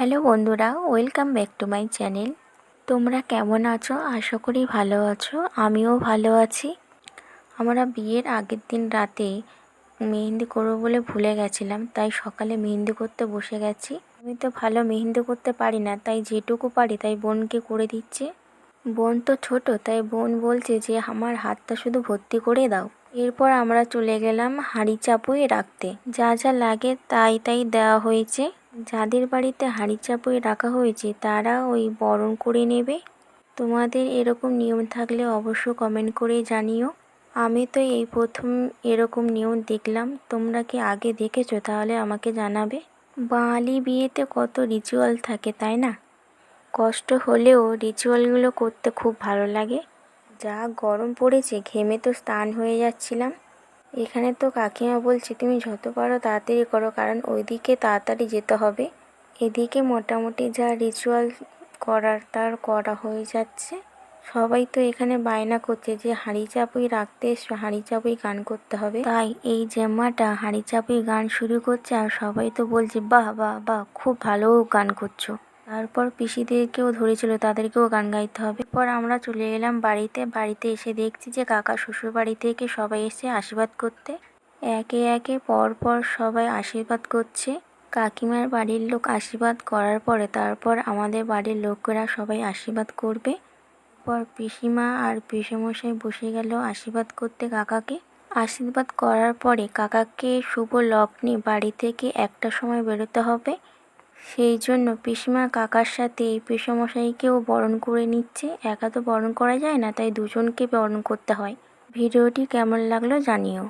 Hello বন্ধুরা, welcome back to my channel. তোমরা কেমন আছো? আশা করি ভালো আছো, আমিও ভালো আছি। আমরা বিয়ের আগের দিন রাতে মেহেন্দি করব বলে ভুলে গেছিলাম, তাই সকালে মেহেন্দি করতে বসে গেছি। আমি তো ভালো মেহেন্দি করতে পারি না, তাই যেটুকু পারি তাই বোনকে করে দিচ্ছি। বোন তো ছোট, তাই বোন বলছে যে, আমার হাতটা শুধু ভর্তি করে দাও। এরপর আমরা চলে গেলাম হাঁড়ি চাপুয়ে রাখতে। যা যা লাগে তাই তাই দেওয়া হয়েছে। যাদের বাড়িতে হাঁড়ি চাপুয়ে রাখা হয়েছে, তারা ওই বরণ করে নেবে? তোমাদের এরকম নিয়ম থাকলে অবশ্য কমেন্ট করে জানিও। আমি তো এই প্রথম এরকম নিয়ম দেখলাম। তোমরা কি আগে দেখেছ? তাহলে আমাকে জানাবে। বাঙালি বিয়েতে কত রিচুয়াল থাকে, তাই না? কষ্ট হলেও রিচুয়ালগুলো করতে খুব ভালো লাগে। যা গরম পড়েছে, ঘেমে তো স্নান হয়ে যাচ্ছিলাম। এখানে তো কাকিমা বলছে, তুমি যত পারো তাড়াতাড়ি করো, কারণ ওইদিকে তাড়াতাড়ি যেতে হবে। এদিকে মোটামুটি যা রিচুয়াল করার তার করা হয়ে যাচ্ছে। সবাই তো এখানে বায়না করছে যে, হাঁড়ি চাপুই রাখতে এসো, হাঁড়ি চাপুই গান করতে হবে। তাই এই জেম্মাটা হাঁড়ি চাপুই গান শুরু করছে আর সবাই তো বলছে, বাহ বাহ বাহ, খুব ভালো গান করছ। তারপর পিসিদেরকেও ধরেছিল, তাদেরকেও গান গাইতে হবে। পর আমরা চলে গেলাম বাড়িতে। বাড়িতে এসে দেখছি যে কাকা শ্বশুর বাড়ি থেকে সবাই এসে আশীর্বাদ করতে। একে একে পর পর সবাই আশীর্বাদ করছে। কাকিমার বাড়ির লোক আশীর্বাদ করার পরে তারপর আমাদের বাড়ির লোকেরা সবাই আশীর্বাদ করবে। পর পিসিমা আর পিসেমশাই বসে গেল আশীর্বাদ করতে কাকাকে। আশীর্বাদ করার পরে কাকাকে শুভ লগ্নে বাড়ি থেকে একটা সময় বেরোতে হবে। সেই জন্য পিসিমা কাকার সাথে এই পিসমশাইকেও বরণ করে নিচ্ছে। একা তো বরণ করা যায় না, তাই দুজনকে বরণ করতে হয়। ভিডিওটি কেমন লাগল জানিও।